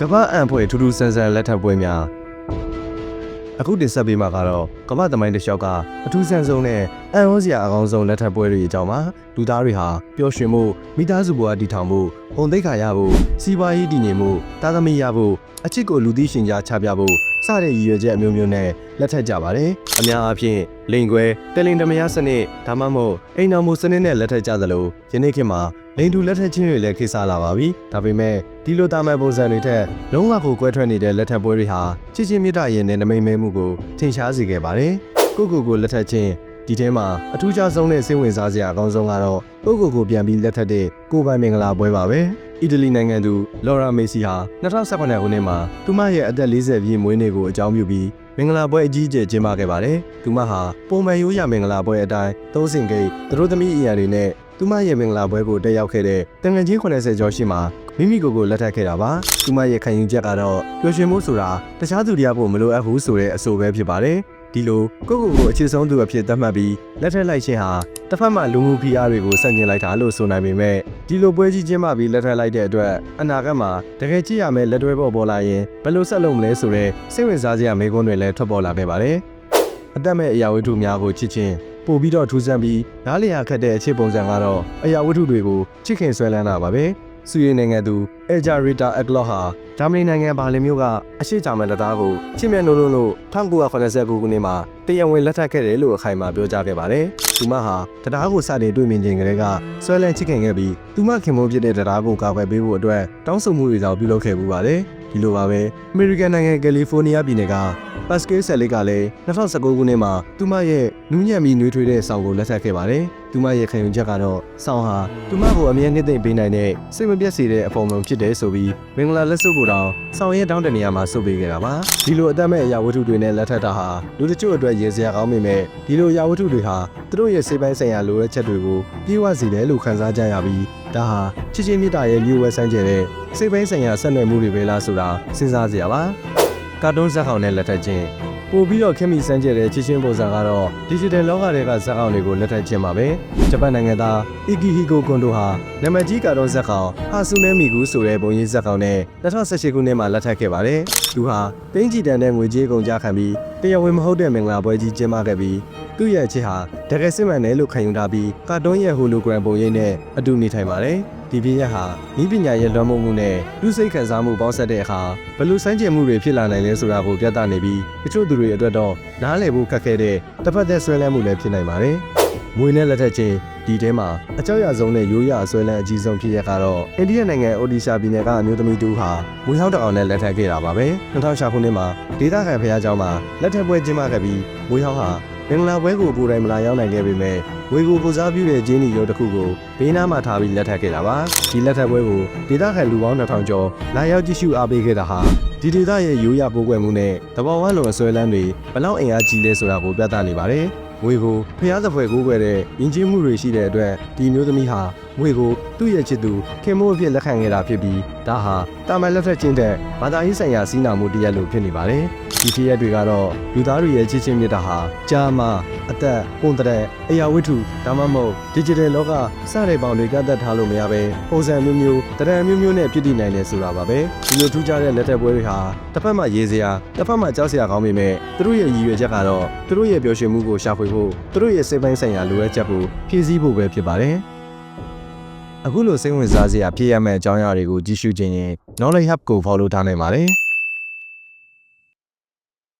ကမ္ဘာအံဖွဲ့ထူးထူးဆန်းဆန်းလက်ထပ်ပွဲများအခုတင်ဆက်ပေးမှာကတော့ကမ္ဘာသမိုင်းတစ်လျှောက်ကအထူးဆန်းဆုံးနဲ့အံ့ဩစရာအကောင်းဆုံးလက်ထပ်ပွဲတွေအကြောင်းပါလူသားတွေဟာပျော်ရွှင်မှုမိသားစုဘဝတည်ထောင်မှုပုံသိက္ခာရဖို့စီးပွားရေးတည်ငြိမ်မှုတာသမီရဖို့အချစ်ကိုလူသိရှင်ကြားချပြဖို့စတဲ့ရည်ရွယ်ချက်အမျိုးမျိုးနဲ့လက်ထပ်ကြပါတယ်အများအားဖြင့်လိန်ခွဲတယ်လင်တမယာစနစ်ဒါမှမဟုတ်အိမ်တော်မူစနစ်နဲ့လက်ထပ်ကြသလိုယနေ့ခေတ်မှာ လိန်တူလက်ထပ်ချင်းတွေလည်းခေတ်စားလာပါပြီဒါပေမဲ့ဒီလိုတာမန်ပုံစံတွေထက်လုံးဝကိုကွဲထွက်နေတဲ့လက်ထပ်ပွဲတွေဟာချစ်ချင်းမြတ်တာရဲ့နဲ့နမိတ်မဲမှုကိုထင်ရှားစေခဲ့ပါတယ်ကိုကိုကိုလက်ထပ်ချင်းဒီထဲမှာအထူးခြားဆုံးနဲ့စိတ်ဝင်စားစရာအကောင်းဆုံးကတော့ကိုကိုကိုပြန်ပြီးလက်ထပ်တဲ့ကိုပိုင်မင်္ဂလာပွဲပါပဲအီတလီနိုင်ငံသူလော်ရာမေစီဟာ2018ခုနှစ်မှာသူမရဲ့အသက်40ပြည့်မွေးနေ့ကိုအကြောင်းပြုပြီးမင်္ဂလာပွဲအကြီးအကျယ်ကျင်းပခဲ့ပါတယ်။သူမဟာပုံမှန်ရိုးရာမင်္ဂလာပွဲအတိုင်းသုံးစင်ဂိတ်သူတို့သမီးအရာတွေနဲ့ သူမရဲ့မင်္ဂလာပွဲကိုတက်ရောက်ခဲ့တဲ့တန်ငယ်ချင်း80ကျော်ရှိမှာမိမိကိုယ်ကိုလက်ထပ်ခဲ့တာပါ။သူမရဲ့ခံယူချက်ကတော့ပျော်ရွှင်မှုဆိုတာတခြားသူတွေကဖို့မလိုအပ်ဘူးဆိုတဲ့အဆိုပဲဖြစ်ပါတယ်။ဒီလိုကိုယ့်ကိုယ်ကိုအခြေဆုံးသူအဖြစ်သတ်မှတ်ပြီးလက်ထက်လိုက်ခြင်းဟာတစ်ဖက်မှလူမှုဖိအားတွေကိုဆန့်ကျင်လိုက်တာလို့ဆိုနိုင်ပေမဲ့ဒီလိုပွဲကြီးကျင်းပပြီးလက်ထက်လိုက်တဲ့အတွက်အနာဂတ်မှာတကယ်ကြည့်ရမယ့်လက်တွဲပေါ်ပေါ်လာရင်ဘယ်လိုဆက်လုပ်မလဲဆိုတဲ့စိတ်ဝင်စားစရာမေးခွန်းတွေလည်းထွက်ပေါ်လာခဲ့ပါတယ်။အသက်မဲ့အရာဝတ္ထုများကိုချစ်ချင်း ပို့ပြီးတော့ထူးဆန်းပြီးနားလည်ရခက်တဲ့အခြေပုံစံကတော့အရာဝတ္ထုတွေကိုချစ်ခင်ဆွဲလန်းတာပါပဲ။ဆွေနိုင်ငံသူအဂျာရီတာအကလော့ဟာဂျာမနီနိုင်ငံဘာလင်မြို့ကအရှိဂျာမန်တပ်သားကိုချစ်မြတ်နိုးလို့လို့1989ခုနှစ်မှာတရားဝင်လက်ထပ်ခဲ့တယ်လို့အခိုင်အမာပြောကြားခဲ့ပါတယ်။သူမဟာတရားကိုစတင်တွေ့မြင်ခြင်းကလေးကဆွဲလန်းချစ်ခင်ခဲ့ပြီးသူမခင်မိုးဖြစ်တဲ့တရားကိုကာကွယ်ပေးဖို့အတွက်တောင်းဆိုမှုတွေကြောင့်ပြုလုပ်ခဲ့မှုပါတယ်။ ဒီလိုပါပဲအမေရိကန်နိုင်ငံကယ်လီဖိုးနီးယားပြည်နယ်ကပတ်စကေးဆယ်လစ်ကလည်း2019ခုနှစ်မှာသူမရဲ့နူးညံ့ပြီးနှွေးထွေးတဲ့ဆောင်းကိုလက်ထပ်ခဲ့ပါတယ်။ သူမရဲ့ခံယူချက်ကတော့ဆောင်းဟာသူမကိုအမြဲနှစ်သိမ့်ပေးနိုင်တဲ့စိတ်မပြတ်စေတဲ့အဖော်မုံဖြစ်တယ်ဆိုပြီးမင်္ဂလာလက်စွပ်ကိုတောင်ဆောင်းရဲ့တောင်းတနေရာမှာဆုပ်ပေးခဲ့တာပါ။ဒီလိုအသက်မဲ့အရာဝတ္ထုတွေနဲ့လက်ထပ်တာဟာလူတချို့အတွက်ရေစရာကောင်းပေမဲ့ဒီလိုအရာဝတ္ထုတွေဟာသူတို့ရဲ့စိတ်ပိုင်းဆိုင်ရာလိုအပ်ချက်တွေကိုပြေဝစေတယ်လို့ခန်းစားကြရပြီးဒါဟာချစ်ချင်းမြတ်တာရဲ့လျှို့ဝဲဆန်းကျဲတဲ့စိတ်ပိုင်းဆိုင်ရာဆက်နွယ်မှုတွေပဲလားဆိုတာစဉ်းစားစရာပါကာတွန်းဇာတ်ကောင်နဲ့လက်ထပ်ခြင်း ပို့ပြီးတော့ခင်မီစမ်းကျဲတဲ့ချစ်ချင်းပုံစံကတော့ digital လောကတွေကဇာတ်ကောင်တွေကိုလက်ထပ်ခြင်းပါပဲဂျပန်နိုင်ငံသား Ikihiko Kondo ဟာနာမည်ကြီးကာတွန်းဇာတ်ကောင်ဟာဆူနဲမီကူဆိုတဲ့ပုံရိပ်ဇာတ်ကောင်နဲ့2018ခုနှစ်မှာလက်ထပ်ခဲ့ပါတယ်သူဟာပင်းကြည်တန်တဲ့ငွေကြေးကုန်ကြခံပြီးတရားဝင်မဟုတ်တဲ့မင်္ဂလာပွဲကြီးကျင်းပခဲ့ပြီး သူ့ရဲ့ချစ်ဟာတကယ်စစ်မှန်တယ်လို့ခံယူထားပြီးကာတွန်းရဲ့ဟိုလိုဂရမ်ပုံရိပ်နဲ့အတူနေထိုင်ပါတယ်ဒီပြည့်ရဟာဤပညာရဲ့လွှမ်းမိုးမှုနဲ့လူစိတ်ခံစားမှုပေါင်းစပ်တဲ့အခါဘယ်လိုစမ်းကြင်မှုတွေဖြစ်လာနိုင်လဲဆိုတာကိုပြသနေပြီးတချို့သူတွေအတွက်တော့နားလည်ဖို့ခက်ခဲတဲ့တစ်ဖက်သက်ဆွဲလန်းမှုလည်းဖြစ်နိုင်ပါတယ်။မွေနဲ့လက်ထက်ချင်းဒီထဲမှာအကြောက်ရဆုံးနဲ့ရိုးရအဆွဲလန်းအကြီးဆုံးဖြစ်ရကတော့အိန္ဒိယနိုင်ငံအိုဒီရှာပြည်နယ်ကအမျိုးသမီးတူဟာမွေဟောင်းတအောင်နဲ့လက်ထပ်ခဲ့တာပါပဲ။2006ခုနှစ်မှာဒေသခံဖျားเจ้าမှာလက်ထပ်ပွဲကျင်းပခဲ့ပြီးမွေဟောင်းဟာ မင်္ဂလာပွဲကိုကိုယ်တိုင်မလာရောက်နိုင်ခဲ့ပေမဲ့ဝေကိုကိုစားပြုတဲ့ဂျင်းနီရုပ်တစ်ခုကိုဘေးနားမှာထားပြီးလက်ထပ်ခဲ့တာပါဒီလက်ထပ်ပွဲကိုဒေသခံလူပေါင်း2000ကျော်လာရောက်ကြည့်ရှုအားပေးခဲ့တာဟာဒီဒေသရဲ့ရိုးရာပိုးကွယ်မှုနဲ့တဘာဝလုံအစွဲလန်းတွေဘလောက်အင်အားကြီးလဲဆိုတာကိုပြသနေပါတယ်ငွေကိုဖျားသဖွယ်ကိုးကွယ်တဲ့ယဉ်ကျေးမှုတွေရှိတဲ့အတွက်ဒီမျိုးသမီးဟာငွေကိုသူ့ရဲ့ချစ်သူခင်မိုးအဖြစ်လက်ခံခဲ့တာဖြစ်ပြီးဒါဟာတာမန်လက်ထက်ချင်းတဲ့ဘာသာရေးဆိုင်ရာစီးနာမှုတရက်လို့ဖြစ်နေပါတယ် ဒီဖြစ်ရက်တွေကတော့လူသားတွေရဲ့ချစ်ချင်းမြတ်တာဟာကြာမှအသက်ပုံတဲ့အရာဝတ္ထုဒါမှမဟုတ် digital လောကစတဲ့ပေါင်းတွေကတ်သက်ထားလို့မရဘဲပုံစံမျိုးမျိုးတရံမျိုးမျိုးနဲ့ဖြစ်တည်နိုင်တယ်ဆိုတာပါပဲဒီလိုထူးခြားတဲ့လက်ထက်ပွဲတွေဟာတစ်ဖက်မှရေးစရာတစ်ဖက်မှကြောက်စရာကောင်းပေမဲ့သူတို့ရဲ့ရည်ရွယ်ချက်ကတော့သူတို့ရဲ့ပျော်ရွှင်မှုကိုရှာဖွေဖို့သူတို့ရဲ့စိတ်ပိုင်းဆိုင်ရာလိုအပ်ချက်ကိုဖြည့်ဆည်းဖို့ပဲဖြစ်ပါတယ်အခုလိုစိတ်ဝင်စားစရာဖြစ်ရမယ့်အကြောင်းအရာတွေကိုကြည့်ရှုခြင်းရင် Knowledge Hub ကို follow ထားနိုင်ပါတယ်